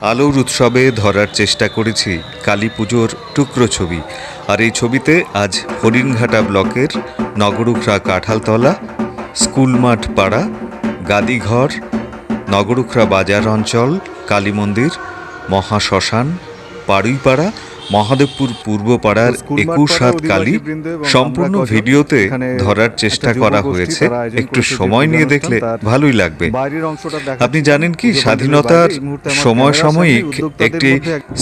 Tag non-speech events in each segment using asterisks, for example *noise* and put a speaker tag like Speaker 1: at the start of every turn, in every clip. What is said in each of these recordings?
Speaker 1: আলোর উৎসবে ধরার চেষ্টা করেছি কালী পুজোর টুকরো ছবি। আর এই ছবিতে আজ হরিণঘাটা ব্লকের নগরুখরা কাঁঠালতলা স্কুল মাঠ পাড়া, গাদিঘর নগরুখরা বাজার অঞ্চল, কালী মন্দির, মহাশ্মশান, পাড়ুইপাড়া মহাদেবপুর পূর্ব পাড়ার একুশ হাত কালী সম্পূর্ণ ভিডিওতে ধরার চেষ্টা করা হয়েছে। একটু সময় নিয়ে দেখলে ভালোই লাগবে। আপনি জানেন কি? স্বাধীনতার সমসাময়িক একটি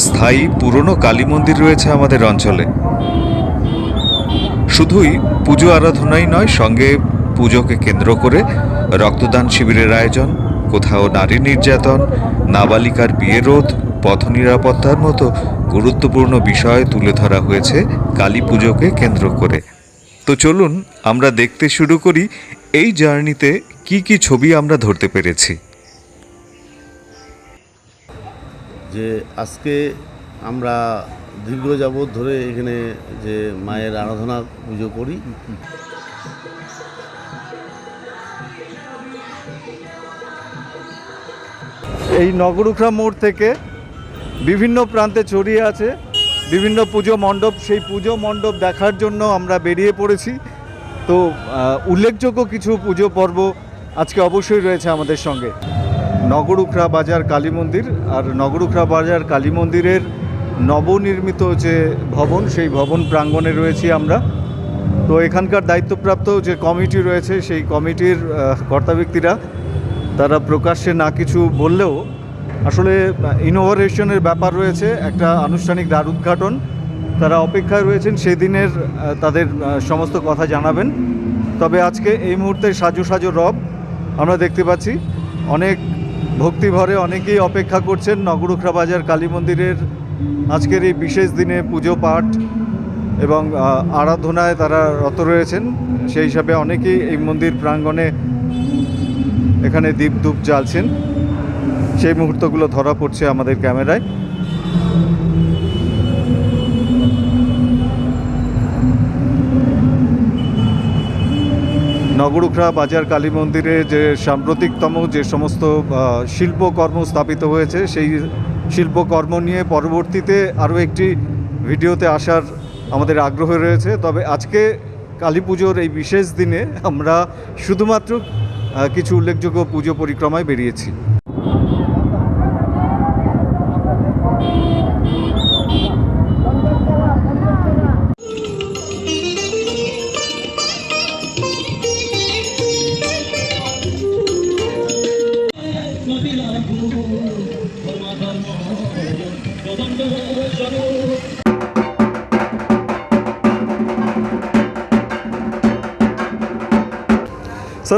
Speaker 1: স্থায়ী পুরনো কালী মন্দির রয়েছে আমাদের অঞ্চলে। শুধুই পুজো আরাধনাই নয় সঙ্গে পুজোকে কেন্দ্র করে রক্তদান শিবিরের আয়োজন কোথাও নারী নির্যাতন নাবালিকার বিয়ে রোধ পথ নিরাপত্তার মতো গুরুত্বপূর্ণ বিষয় তুলে ধরা হয়েছে কালী পুজোকে কেন্দ্র করে। তো চলুন আমরা দেখতে শুরু করি এই জার্নিতে কি কি ছবি আমরা ধরতে পেরেছি।
Speaker 2: যে আজকে আমরা দীর্ঘ যাবৎ ধরে এখানে যে মায়ের আরাধনা পুজো করি।
Speaker 3: এই নগরুখরা মোড় থেকে বিভিন্ন প্রান্তে ছড়িয়ে আছে বিভিন্ন পুজো মণ্ডপ। সেই পুজো মণ্ডপ দেখার জন্য আমরা বেরিয়ে পড়েছি। তো উল্লেখযোগ্য কিছু পুজো পর্ব আজকে অবশ্যই রয়েছে আমাদের সঙ্গে। নগরুখরা বাজার কালী মন্দির আর নগরুখরা বাজার কালী মন্দিরের নবনির্মিত যে ভবন সেই ভবন প্রাঙ্গণে রয়েছি আমরা। তো এখানকার দায়িত্বপ্রাপ্ত যে কমিটি রয়েছে সেই কমিটির আহ, কর্তা ব্যক্তিরা তারা প্রকাশ্যে না কিছু বললেও আসলে ইনোভারেশনের ব্যাপার রয়েছে, একটা আনুষ্ঠানিক দ্বার উদ্ঘাটন। তারা অপেক্ষায় রয়েছেন, সেদিনের তাদের সমস্ত কথা জানাবেন। তবে আজকে এই মুহূর্তে সাজো সাজো রব, আমরা দেখতে পাচ্ছি, অনেক ভক্তিভরে অনেকেই অপেক্ষা করছেন নগরুখরা বাজার, কালী মন্দিরের আজকের এই বিশেষ দিনে পুজো পাঠ এবং আরাধনায় তারা রত রয়েছেন। সেই হিসাবে অনেকেই এই মন্দির প্রাঙ্গণে এখানে দীপ ধূপ জ্বালছেন। সেই মুহূর্তগুলো ধরা পড়ছে আমাদের ক্যামেরায়। নগরুখরা বাজার কালী মন্দিরে যে সাম্প্রতিকতম যে সমস্ত শিল্পকর্ম স্থাপিত হয়েছে, সেই শিল্পকর্ম নিয়ে পরবর্তীতে আরও একটি ভিডিওতে আসার আমাদের আগ্রহ রয়েছে। তবে আজকে কালী পুজোর এই বিশেষ দিনে আমরা শুধুমাত্র কিছু উল্লেখযোগ্য পুজো পরিক্রমায় বেরিয়েছি।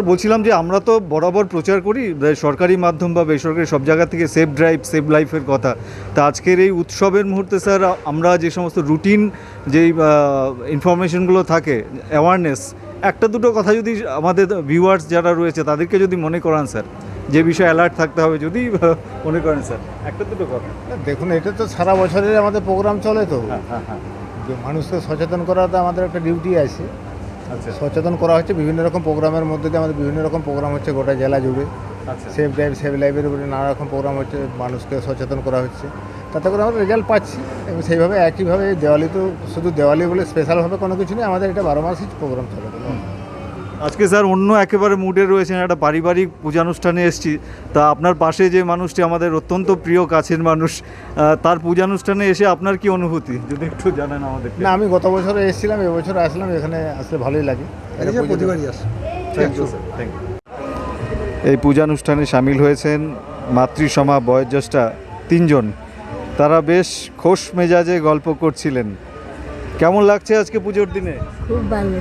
Speaker 3: স্যার বলছিলাম যে আমরা তো বরাবর প্রচার করি সরকারি মাধ্যম বা বেসরকারি সব জায়গা থেকে সেফ ড্রাইভ সেভ লাইফের কথা। তা আজকের এই উৎসবের মুহূর্তে স্যার আমরা যে সমস্ত রুটিন যেই ইনফরমেশনগুলো থাকে অ্যাওয়ারনেস একটা দুটো কথা যদি আমাদের ভিউয়ার্স যারা রয়েছে তাদেরকে যদি মনে করান স্যার যে বিষয়ে অ্যালার্ট থাকতে হবে যদি *laughs* মনে করেন স্যার একটা দুটো কথা।
Speaker 4: দেখুন এটা তো সারা বছরের আমাদের প্রোগ্রাম চলে তো।
Speaker 3: হ্যাঁ হ্যাঁ হ্যাঁ।
Speaker 4: যে মানুষকে সচেতন করা তো আমাদের একটা ডিউটি আছে। সচেতন করা হচ্ছে বিভিন্ন রকম প্রোগ্রামের মধ্যে দিয়ে আমাদের বিভিন্ন রকম প্রোগ্রাম হচ্ছে গোটা জেলা জুড়ে।
Speaker 3: আচ্ছা।
Speaker 4: সেফ ড্রাইভ সেভ লাইফের উপরে নানা রকম প্রোগ্রাম হচ্ছে মানুষকে সচেতন করা হচ্ছে। তাতে করে আমরা রেজাল্ট পাচ্ছি। এবং সেইভাবে একইভাবে দেওয়ালি তো শুধু দেওয়ালি বলে স্পেশালভাবে কোনো কিছু নেই আমাদের এটা বারো মাসই প্রোগ্রাম চলে।
Speaker 3: আজকে স্যার অন্য একেবারে মুডে রয়েছেন একটা পারিবারিক পূজানুষ্ঠানে এসেছি। তা আপনার পাশে যে মানুষটি আমাদের অত্যন্ত প্রিয় কাছের মানুষ তার পূজানুষ্ঠানে এসে আপনার কি অনুভূতি? যদি একটু জানান আমাদের।
Speaker 4: না আমি গত বছর এসেছিলাম এবছর আসলাম এখানে আসলে ভালোই লাগে। প্রতিবারই আসে।
Speaker 3: এই পূজানুষ্ঠানে সামিল হয়েছেন মাতৃসমা বয়োজ্যেষ্ঠা তিনজন। তারা বেশ খোশ মেজাজে গল্প করছিলেন। কেমন লাগছে আজকে পুজোর দিনে?
Speaker 5: খুব ভালো।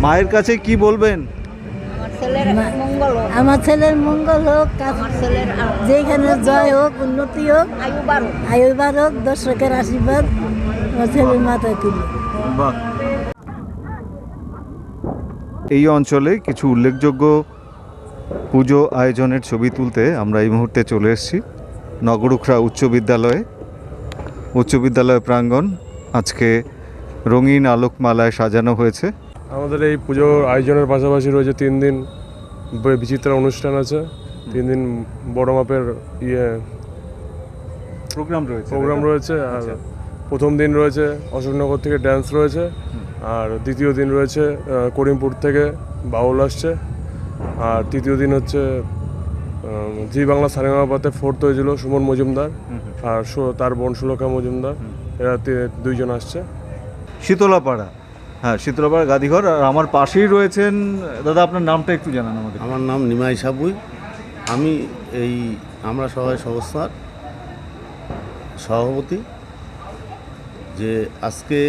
Speaker 3: মায়ের কাছে কি বলবেন?
Speaker 6: আমার ছেলের মঙ্গল হোক।
Speaker 5: আমার ছেলের মঙ্গল হোক কাজ-
Speaker 6: আমার
Speaker 5: যেখানে জয় হোক উন্নতি হোক
Speaker 6: আয়ু বারো
Speaker 5: হোক দর্শকের আশীর্বাদ আমার ছেলের মাথায় তুলি
Speaker 3: এই অঞ্চলে কিছু উল্লেখযোগ্য পুজো আয়োজনের ছবি তুলতে আমরা এই মুহূর্তে চলে এসেছি। নগরুখরা উচ্চ বিদ্যালয়ে। উচ্চ বিদ্যালয় প্রাঙ্গণ আজকে রঙিন আলোকমালায় সাজানো হয়েছে।
Speaker 7: আমাদের এই পুজোর আয়োজনের পাশাপাশি রয়েছে তিন দিন বিচিত্রা অনুষ্ঠান আছে। তিন দিন বড় মাপের ইয়ে
Speaker 3: প্রোগ্রাম রয়েছে
Speaker 7: প্রোগ্রাম রয়েছে আর
Speaker 3: আচ্ছা।
Speaker 7: প্রথম দিন রয়েছে অশোকনগর থেকে ড্যান্স রয়েছে। আর দ্বিতীয় দিন রয়েছে করিমপুর থেকে বাউল আসছে। আর তৃতীয় দিন হচ্ছে জি বাংলা পাতে ফোর্থ হয়েছিল সুমন মজুমদার। আর তার বোন সুলকা মজুমদার। এরা দুইজন আসছে।
Speaker 3: শীতলাপাড়া। হ্যাঁ শীতলাপাড়া গাদিঘর, আর আমার পাশেই রয়েছেন, দাদা, আপনার নামটা একটু জানান আমাদের।
Speaker 2: আমার নাম নিমাই সাবুই। আমি এই আমরা সবাই সংস্থার সভাপতি, যে আজকে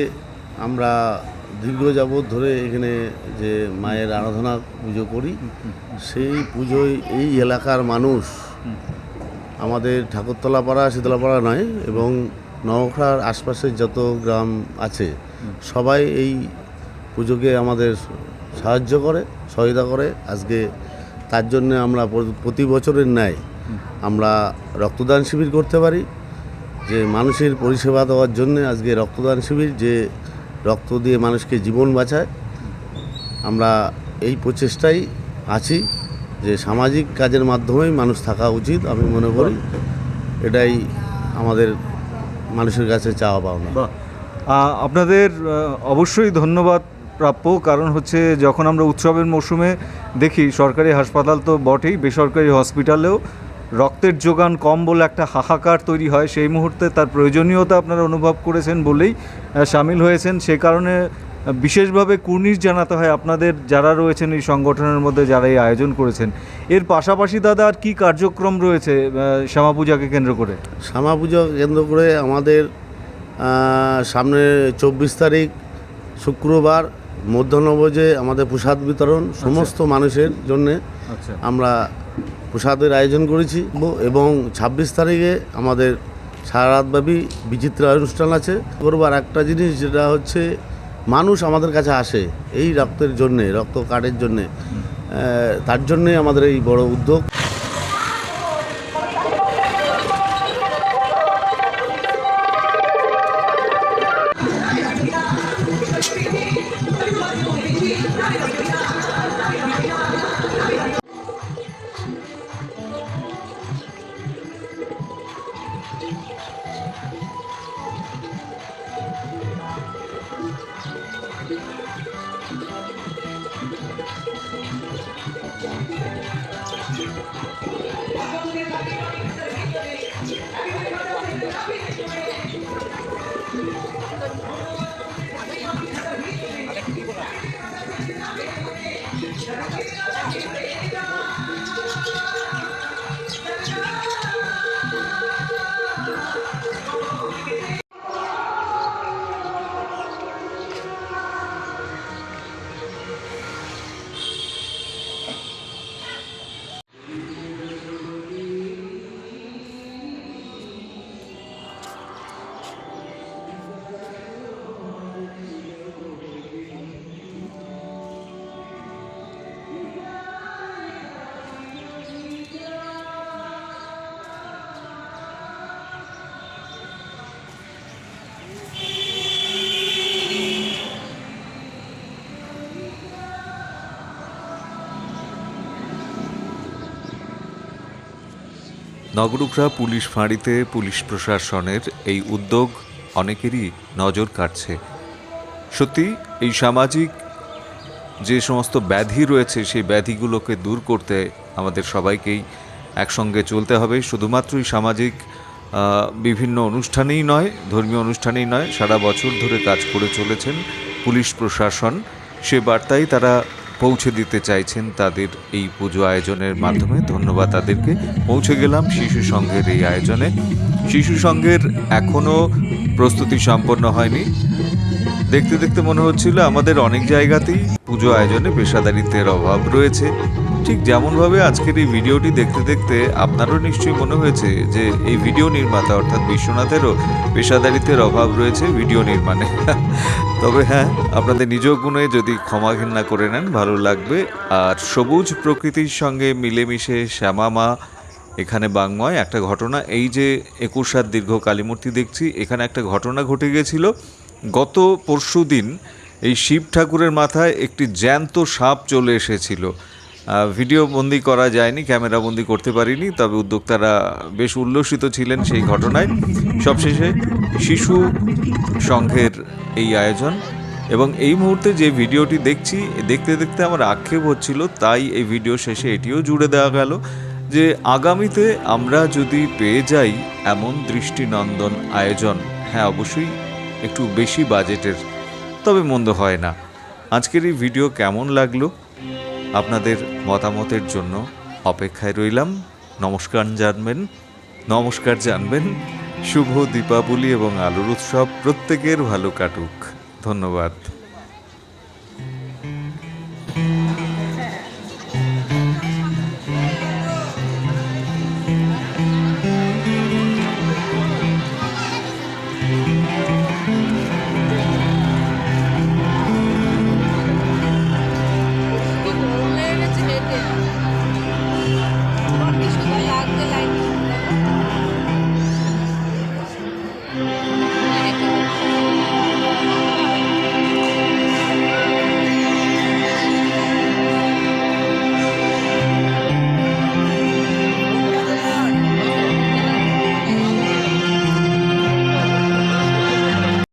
Speaker 2: আমরা দীর্ঘ যাবৎ ধরে এখানে যে মায়ের আরাধনা পুজো করি, সেই পুজোয় এই এলাকার মানুষ আমাদের ঠাকুরতলা পাড়া শীতলাপাড়া নয়, এবং নওখার আশপাশের যত গ্রাম আছে সবাই এই পুজোকে আমাদের সাহায্য করে সহায়তা করে। আজকে তার জন্য আমরা প্রতি বছরের ন্যায় আমরা রক্তদান শিবির করতে পারি। যে মানুষের পরিষেবা দেওয়ার জন্য আজকে রক্তদান শিবির যে রক্ত দিয়ে মানুষকে জীবন বাঁচায়। আমরা এই প্রচেষ্টাই আছি যে সামাজিক কাজের মাধ্যমেই মানুষ থাকা উচিত আমি মনে করি। এটাই আমাদের মানুষের কাছে চাওয়া পাওনা।
Speaker 3: আপনাদের অবশ্যই ধন্যবাদ প্রাপ্য। কারণ হচ্ছে যখন আমরা উৎসবের মরশুমে দেখি, সরকারি হাসপাতাল তো বটেই, বেসরকারি হসপিটালেও রক্তের যোগান কম বলে একটা হাহাকার তৈরি হয়। সেই মুহূর্তে তার প্রয়োজনীয়তা আপনারা অনুভব করেছেন বলেই সামিল হয়েছেন। সে কারণে বিশেষভাবে কুর্নিশ জানাতে হয় আপনাদের যারা রয়েছেন এই সংগঠনের মধ্যে, যারা এই আয়োজন করেছেন। এর পাশাপাশি দাদা, আর কী কার্যক্রম রয়েছে শ্যামা পূজাকে কেন্দ্র করে?
Speaker 2: শ্যামা পুজো কেন্দ্র করে আমাদের সামনে চব্বিশ তারিখ শুক্রবার মধ্যাহ্নভোজে আমাদের প্রসাদ বিতরণ সমস্ত মানুষের জন্যে
Speaker 3: আচ্ছা।
Speaker 2: আমরা প্রসাদের আয়োজন করেছি এবং ছাব্বিশ তারিখে আমাদের সারা রাতব্যাপী বিচিত্র অনুষ্ঠান আছে। করবার একটা জিনিস যেটা হচ্ছে মানুষ আমাদের কাছে আসে এই রক্তের জন্যে রক্ত কার্ডের জন্যে। তার জন্যে আমাদের এই বড় উদ্যোগ। Thank you.
Speaker 1: নগরুকরা পুলিশ ফাঁড়িতে পুলিশ প্রশাসনের এই উদ্যোগ অনেকেরই নজর কাটছে সত্যি, এই সামাজিক যে সমস্ত ব্যাধি রয়েছে, সেই ব্যাধিগুলোকে দূর করতে আমাদের সবাইকেই একসঙ্গে চলতে হবে। শুধুমাত্রই সামাজিক বিভিন্ন অনুষ্ঠানেই নয়, ধর্মীয় অনুষ্ঠানেই নয়, সারা বছর ধরে কাজ করে চলেছেন পুলিশ প্রশাসন। সে বার্তাই তারা পৌঁছে দিতে চাইছেন তাদের এই পুজো আয়োজনের মাধ্যমে। ধন্যবাদ তাদেরকে। পৌঁছে গেলাম শিশু সংঘের এই আয়োজনে। শিশু সংঘের এখনও প্রস্তুতি সম্পন্ন হয়নি। দেখতে দেখতে মনে হচ্ছিল আমাদের অনেক জায়গাতেই পুজো আয়োজনে পেশাদারিত্বের অভাব রয়েছে। ঠিক যেমনভাবে আজকের এই ভিডিওটি দেখতে দেখতে আপনারও নিশ্চয়ই মনে হয়েছে যে এই ভিডিও নির্মাতা অর্থাৎ বিশ্বনাথেরও পেশাদারিত্বের অভাব রয়েছে ভিডিও নির্মাণে। তবে হ্যাঁ আপনাদের নিজ গুণে যদি ক্ষমা ঘেন্না করে নেন, ভালো লাগবে। আর সবুজ প্রকৃতির সঙ্গে মিলেমিশে শ্যামা মা, এখানে বাংময়, একটা ঘটনা, এই যে একুশ সাত দীর্ঘ কালীমূর্তি দেখছি, এখানে একটা ঘটনা ঘটে গেছিল। গত পরশু দিন এই শিব ঠাকুরের মাথায় একটি জ্যান্ত সাপ চলে এসেছিল। ভিডিও বন্দি করা যায়নি, ক্যামেরা বন্দি করতে পারিনি, তবে উদ্যোক্তারা বেশ উল্লসিত ছিলেন সেই ঘটনায়। সবশেষে শিশু সংঘের এই আয়োজন, এবং এই মুহূর্তে যে ভিডিওটি দেখছি, দেখতে দেখতে আমার আক্ষেপ হচ্ছিল, তাই এই ভিডিও শেষে এটিও জুড়ে দেওয়া গেল যে আগামীতে আমরা যদি পেয়ে যাই এমন দৃষ্টিনন্দন আয়োজন হ্যাঁ অবশ্যই একটু বেশি বাজেটের, তবে মন্দ হয় না। আজকের এই ভিডিও কেমন লাগল? আপনাদের মতামতের জন্য অপেক্ষায় রইলাম। নমস্কার জানবেন নমস্কার জানবেন। শুভ দীপাবলি এবং আলোর উৎসব প্রত্যেকের ভালো কাটুক। ধন্যবাদ।